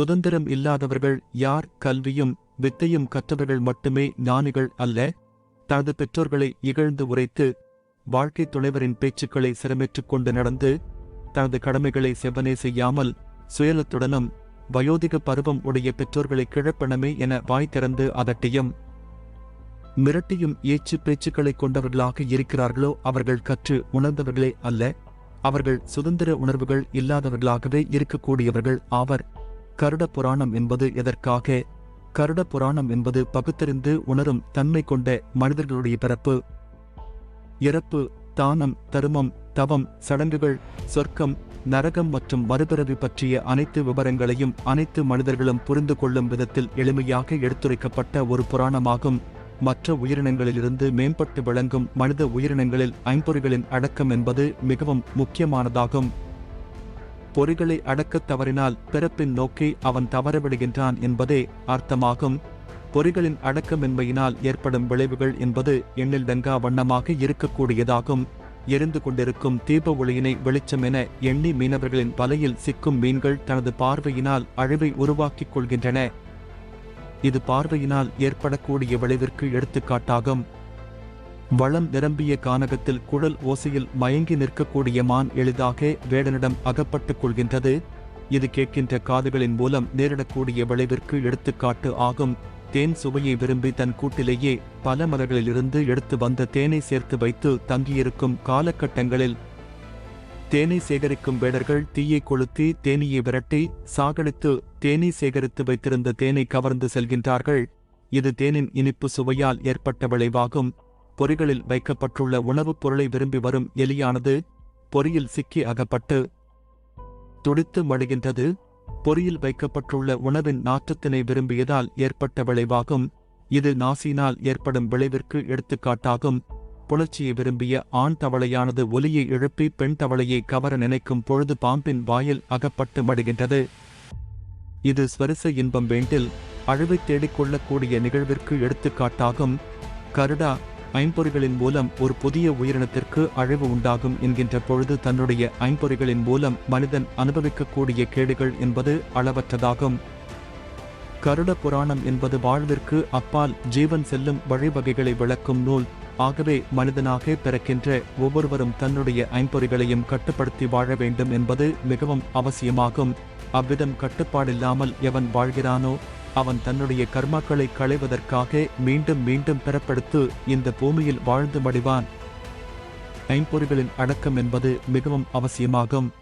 சுதந்திரம் இல்லாதவர்கள் யார் கல்வியும் வித்தையும் கற்றவர்கள் மட்டுமே ஞானிகள் அல்ல? தனது பெற்றோர்களை இகழ்ந்து உரைத்து வாழ்க்கை துணைவரின் பேச்சுக்களை சிரமேற்றுக் கொண்டு நடந்து தனது கடமைகளை செவ்வனே செய்யாமல் சுயலத்துடனும் வயோதிக பருவம் உடைய பெற்றோர்களை கிழப்பணமே என வாய் திறந்து அதட்டியும் மிரட்டியும் ஏச்சு பேச்சுக்களை கொண்டவர்களாக இருக்கிறார்களோ அவர்கள் கற்று உணர்ந்தவர்களே அல்ல. அவர்கள் சுதந்திர உணர்வுகள் இல்லாதவர்களாகவே இருக்கக்கூடியவர்கள் ஆவர். கருட புராணம் என்பது எதற்காக? கருட புராணம் என்பது பகுத்தறிந்து உணரும் தன்மை கொண்ட மனிதர்களுடைய பிறப்பு. இறப்பு தானம் தருமம் தவம் சடங்குகள் சொர்க்கம் நரகம் மற்றும் மறுபிறவி பற்றிய அனைத்து விவரங்களையும் அனைத்து மனிதர்களும் புரிந்து கொள்ளும் விதத்தில் எளிமையாக எடுத்துரைக்கப்பட்ட ஒரு புராணமாகும். மற்ற உயிரினங்களிலிருந்து மேம்பட்டு விளங்கும் மனித உயிரினங்களில் ஐம்பொறிகளின் அடக்கம் என்பது மிகவும் முக்கியமானதாகும். பொறிகளை அடக்கத் தவறினால் பிறப்பின் நோக்கி அவன் தவறவிடுகின்றான் என்பதே அர்த்தமாகும். பொறிகளின் அடக்கமின்மையினால் ஏற்படும் விளைவுகள் என்பது எண்ணில் தங்கா வண்ணமாக இருக்கக்கூடியதாகும். எரிந்து கொண்டிருக்கும் தீப ஒளியினை வெளிச்சம் என எண்ணி மீனவர்களின் வலையில் சிக்கும் மீன்கள் தனது பார்வையினால் அழிவை உருவாக்கிக் கொள்கின்றன. இது பார்வையினால் ஏற்படக்கூடிய விளைவிற்கு எடுத்துக்காட்டாகும். வளம் நிரம்பிய கானகத்தில் குழல் ஓசையில் மயங்கி நிற்கக்கூடிய மான் எளிதாக வேடனிடம் அகப்பட்டுக் கொள்கின்றது. இது கேட்கின்ற காதுகளின் மூலம் நேரிடக்கூடிய விளைவிற்கு எடுத்துக்காட்டு ஆகும். தேன் சுவையை விரும்பி தன் கூட்டிலேயே பல மலர்களிலிருந்து எடுத்து வந்த தேனை சேர்த்து வைத்து தங்கியிருக்கும் காலகட்டங்களில் தேனை சேகரிக்கும் வேடர்கள் தீயை கொளுத்தி தேனீயை விரட்டி சாகடித்து தேனீ சேகரித்து வைத்திருந்த தேனை கவர்ந்து செல்கின்றார்கள். இது தேனின் இனிப்பு சுவையால் ஏற்பட்ட விளைவாகும். பொறிகளில் வைக்கப்பட்டுள்ள உணவுப் பொருளை விரும்பி வரும் எலியானது பொறியில் சிக்கி அகப்பட்டு துடித்து மடிகின்றது. பொறியில் வைக்கப்பட்டுள்ள உணவின் நாற்றத்தினை விரும்பியதால் ஏற்பட்ட விளைவாகும். இது நாசினால் ஏற்படும் விளைவிற்கு எடுத்துக்காட்டாகும். புணர்ச்சியை விரும்பிய ஆண் தவளையானது ஒலியை எழுப்பி பெண் தவளையை கவர நினைக்கும் பொழுது பாம்பின் வாயில் அகப்பட்டு மடுகின்றது. இது ஸ்வரிச இன்பம் வேண்டில் அழிவை தேடிக்கொள்ளக்கூடிய நிகழ்விற்கு எடுத்துக்காட்டாகும். கருடா ஐம்பொறிகளின் மூலம் ஒரு புதிய உயிரினத்திற்கு அழிவு உண்டாகும் என்கின்ற பொழுது தன்னுடைய ஐம்பொறிகளின் மூலம் மனிதன் அனுபவிக்கக்கூடிய கேடுகள் என்பது அளவற்றதாகும். கருட புராணம் என்பது வாழ்விற்கு அப்பால் ஜீவன் செல்லும் வழிவகைகளை விளக்கும் நூல். ஆகவே மனிதனாக பிறக்கின்ற ஒவ்வொருவரும் தன்னுடைய ஐம்பொறிகளையும் கட்டுப்படுத்தி வாழ வேண்டும் என்பது மிகவும் அவசியமாகும். அவ்விதம் கட்டுப்பாடில்லாமல் எவன் வாழ்கிறானோ அவன் தன்னுடைய கர்மாக்களை களைவதற்காக மீண்டும் மீண்டும் பெறப்படுத்து இந்த பூமியில் வாழ்ந்து மடிவான். ஐம்பொறிகளின் அடக்கம் என்பது மிகவும் அவசியமாகும்.